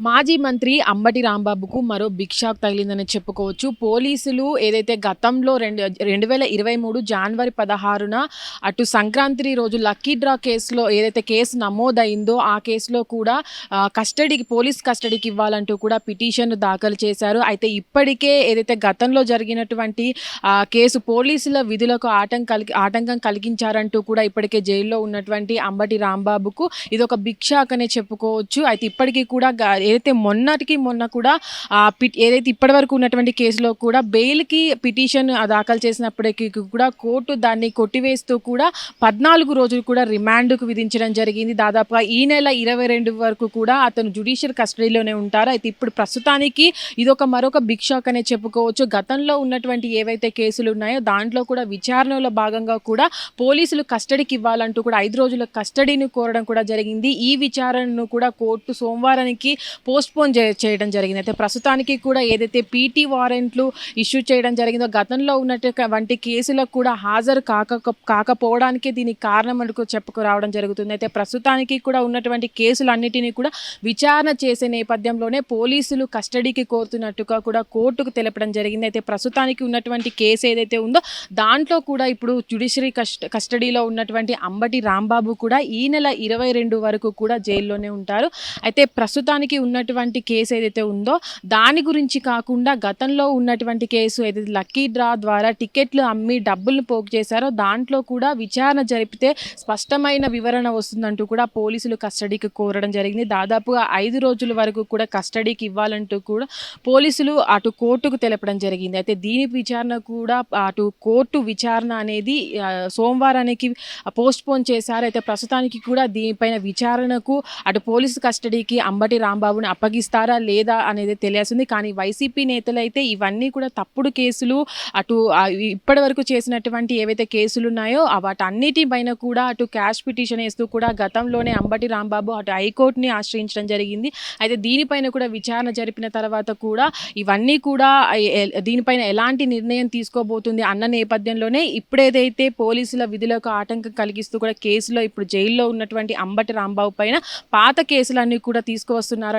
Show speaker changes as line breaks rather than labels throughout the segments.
మాజీ మంత్రి అంబటి రాంబాబుకు మరో బిగ్ తగిలిందని చెప్పుకోవచ్చు. పోలీసులు ఏదైతే గతంలో రెండు రెండు వేల ఇరవై మూడు జనవరి పదహారున అటు సంక్రాంతి రోజు లక్కీ డ్రా కేసులో ఏదైతే కేసు నమోదైందో ఆ కేసులో కూడా కస్టడీకి పోలీస్ కస్టడీకి ఇవ్వాలంటూ కూడా పిటిషన్ దాఖలు చేశారు. అయితే ఇప్పటికే ఏదైతే గతంలో జరిగినటువంటి కేసు పోలీసుల విధులకు ఆటంకం ఆటంకం కలిగించారంటూ కూడా ఇప్పటికే జైల్లో ఉన్నటువంటి అంబటి రాంబాబుకు ఇది ఒక బిగ్ అనే చెప్పుకోవచ్చు. అయితే ఇప్పటికీ కూడా ఏదైతే మొన్నటికి మొన్న కూడా ఆ పిట్ ఏదైతే ఇప్పటివరకు ఉన్నటువంటి కేసులో కూడా బెయిల్కి పిటిషన్ దాఖలు చేసినప్పటికీ కూడా కోర్టు దాన్ని కొట్టివేస్తూ కూడా పద్నాలుగు రోజులు కూడా రిమాండ్కు విధించడం జరిగింది. దాదాపుగా ఈ నెల ఇరవై రెండు వరకు కూడా అతను జుడిషియల్ కస్టడీలోనే ఉంటారు. అయితే ఇప్పుడు ప్రస్తుతానికి ఇదొక మరొక బిగ్ షాక్ అనే చెప్పుకోవచ్చు. గతంలో ఉన్నటువంటి ఏవైతే కేసులు ఉన్నాయో దాంట్లో కూడా విచారణలో భాగంగా కూడా పోలీసులు కస్టడీకి ఇవ్వాలంటూ కూడా ఐదు రోజుల కస్టడీని కోరడం కూడా జరిగింది. ఈ విచారణను కూడా కోర్టు సోమవారానికి పోస్ట్ పోన్ చేయడం జరిగింది. అయితే ప్రస్తుతానికి కూడా ఏదైతే పీటీ వారెంట్లు ఇష్యూ చేయడం జరిగిందో గతంలో ఉన్నటువంటి కేసులకు కూడా హాజరు కాక కాకపోవడానికే దీనికి కారణం అనుకో చెప్పుకురావడం జరుగుతుంది. అయితే ప్రస్తుతానికి కూడా ఉన్నటువంటి కేసులన్నిటినీ కూడా విచారణ చేసే నేపథ్యంలోనే పోలీసులు కస్టడీకి కోరుతున్నట్టుగా కూడా కోర్టుకు తెలపడం జరిగింది. అయితే ప్రస్తుతానికి ఉన్నటువంటి కేసు ఏదైతే ఉందో దాంట్లో కూడా ఇప్పుడు జ్యుడిషియరీ కస్ట కస్టడీలో ఉన్నటువంటి అంబటి రాంబాబు కూడా ఈ నెల ఇరవై రెండు వరకు కూడా జైల్లోనే ఉంటారు. అయితే ప్రస్తుతానికి ఉన్నటువంటి కేసు ఏదైతే ఉందో దాని గురించి కాకుండా గతంలో ఉన్నటువంటి కేసు ఏదైతే లక్కీ డ్రా ద్వారా టికెట్లు అమ్మి డబ్బులు పోగు చేశారో దాంట్లో కూడా విచారణ జరిపితే స్పష్టమైన వివరణ వస్తుందంటూ కూడా పోలీసులు కస్టడీకి కోరడం జరిగింది. దాదాపుగా ఐదు రోజుల వరకు కూడా కస్టడీకి ఇవ్వాలంటూ కూడా పోలీసులు అటు కోర్టుకు తెలపడం జరిగింది. అయితే దీని విచారణ కూడా అటు కోర్టు విచారణ అనేది సోమవారానికి పోస్ట్ పోన్ చేశారు. అయితే ప్రస్తుతానికి కూడా దీనిపైన విచారణకు అటు పోలీసు కస్టడీకి అంబటి రాంబాబు రాంబాబుని అప్పగిస్తారా లేదా అనేది తెలియాల్సింది. కానీ వైసీపీ నేతలు అయితే ఇవన్నీ కూడా తప్పుడు కేసులు అటు ఇప్పటి వరకు చేసినటువంటి ఏవైతే కేసులు ఉన్నాయో వాటన్నిటి పైన కూడా అటు క్యాష్ పిటిషన్ వేస్తూ కూడా గతంలోనే అంబటి రాంబాబు అటు హైకోర్టుని ఆశ్రయించడం జరిగింది. అయితే దీనిపైన కూడా విచారణ జరిపిన తర్వాత కూడా ఇవన్నీ కూడా దీనిపైన ఎలాంటి నిర్ణయం తీసుకోబోతుంది అన్న నేపథ్యంలోనే ఇప్పుడేదైతే పోలీసుల విధులకు ఆటంకం కలిగిస్తూ కూడా కేసులో ఇప్పుడు జైల్లో ఉన్నటువంటి అంబటి రాంబాబు పైన పాత కేసులన్నీ కూడా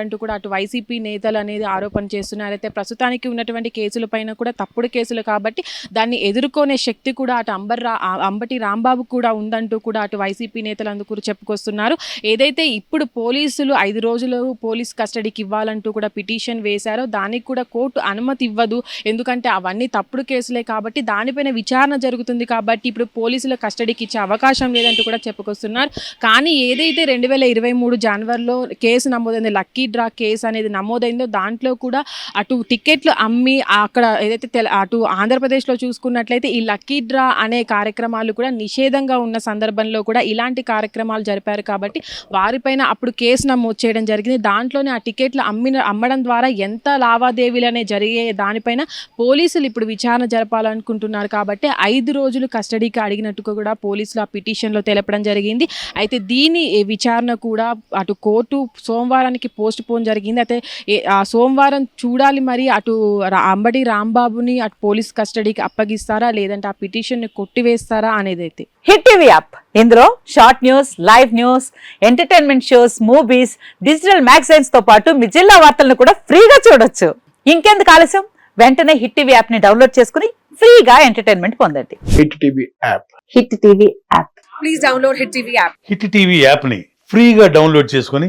తీసుకువస్తున్నారంటూ కూడా అటు వైసీపీ నేతలు అనేది ఆరోపణ చేస్తున్నారు. అయితే ప్రస్తుతానికి ఉన్నటువంటి కేసుల పైన కూడా తప్పుడు కేసులు కాబట్టి దాన్ని ఎదుర్కొనే శక్తి కూడా అటు అంబర్ రా అంబటి రాంబాబు కూడా ఉందంటూ కూడా అటు వైసీపీ నేతలు అందుకు చెప్పుకొస్తున్నారు. ఏదైతే ఇప్పుడు పోలీసులు ఐదు రోజులు పోలీస్ కస్టడీకి ఇవ్వాలంటూ కూడా పిటిషన్ వేశారో దానికి కూడా కోర్టు అనుమతి ఇవ్వదు. ఎందుకంటే అవన్నీ తప్పుడు కేసులే కాబట్టి దానిపైన విచారణ జరుగుతుంది కాబట్టి ఇప్పుడు పోలీసుల కస్టడీకి ఇచ్చే అవకాశం లేదంటూ కూడా చెప్పుకొస్తున్నారు. కానీ ఏదైతే రెండు వేల ఇరవై మూడు జనవరిలో కేసు నమోదైంది లక్కీ డ్రా కేసు అనేది నమోదైందో దాంట్లో కూడా అటు టికెట్లు అమ్మి అక్కడ ఏదైతే తెల అటు ఆంధ్రప్రదేశ్లో చూసుకున్నట్లయితే ఈ లక్కీ డ్రా అనే కార్యక్రమాలు కూడా నిషేధంగా ఉన్న సందర్భంలో కూడా ఇలాంటి కార్యక్రమాలు జరిపారు కాబట్టి వారిపైన అప్పుడు కేసు నమోదు చేయడం జరిగింది. దాంట్లోనే ఆ టికెట్లు అమ్మిన అమ్మడం ద్వారా ఎంత లావాదేవీలు అనేవి జరిగే దానిపైన పోలీసులు ఇప్పుడు విచారణ జరపాలనుకుంటున్నారు కాబట్టి ఐదు రోజులు కస్టడీకి అడిగినట్టుగా కూడా పోలీసులు ఆ పిటిషన్లో తెలపడం జరిగింది. అయితే దీని విచారణ కూడా అటు కోర్టు సోమవారానికి పోస్ట్ పోన్ జరిగింది. అయితే సోమవారం చూడాలి మరి అటు అంబటి రాంబాబుని అటు పోలీస్ కస్టడీకి అప్పగిస్తారా? లేదంటే ఆ పిటిషన్ని కొట్టివేస్తారా? అనేది అయితే
హిట్ టీవీ యాప్. ఇందులో short news live news entertainment shows movies digital మ్యాగజైన్స్తో పాటు మీ జిల్లా వార్తలను కూడా ఫ్రీగా చూడొచ్చు. ఇంకెందుకు ఆలస్యం? వెంటనే హిట్ టీవీ యాప్ని డౌన్లోడ్ చేసుకుని ఫ్రీగా ఎంటర్టైన్మెంట్ పొందండి.
Hit TV app.
Hit TV app.
Please download Hit TV app.
Hit TV యాప్ని ఫ్రీగా డౌన్లోడ్ చేసుకొని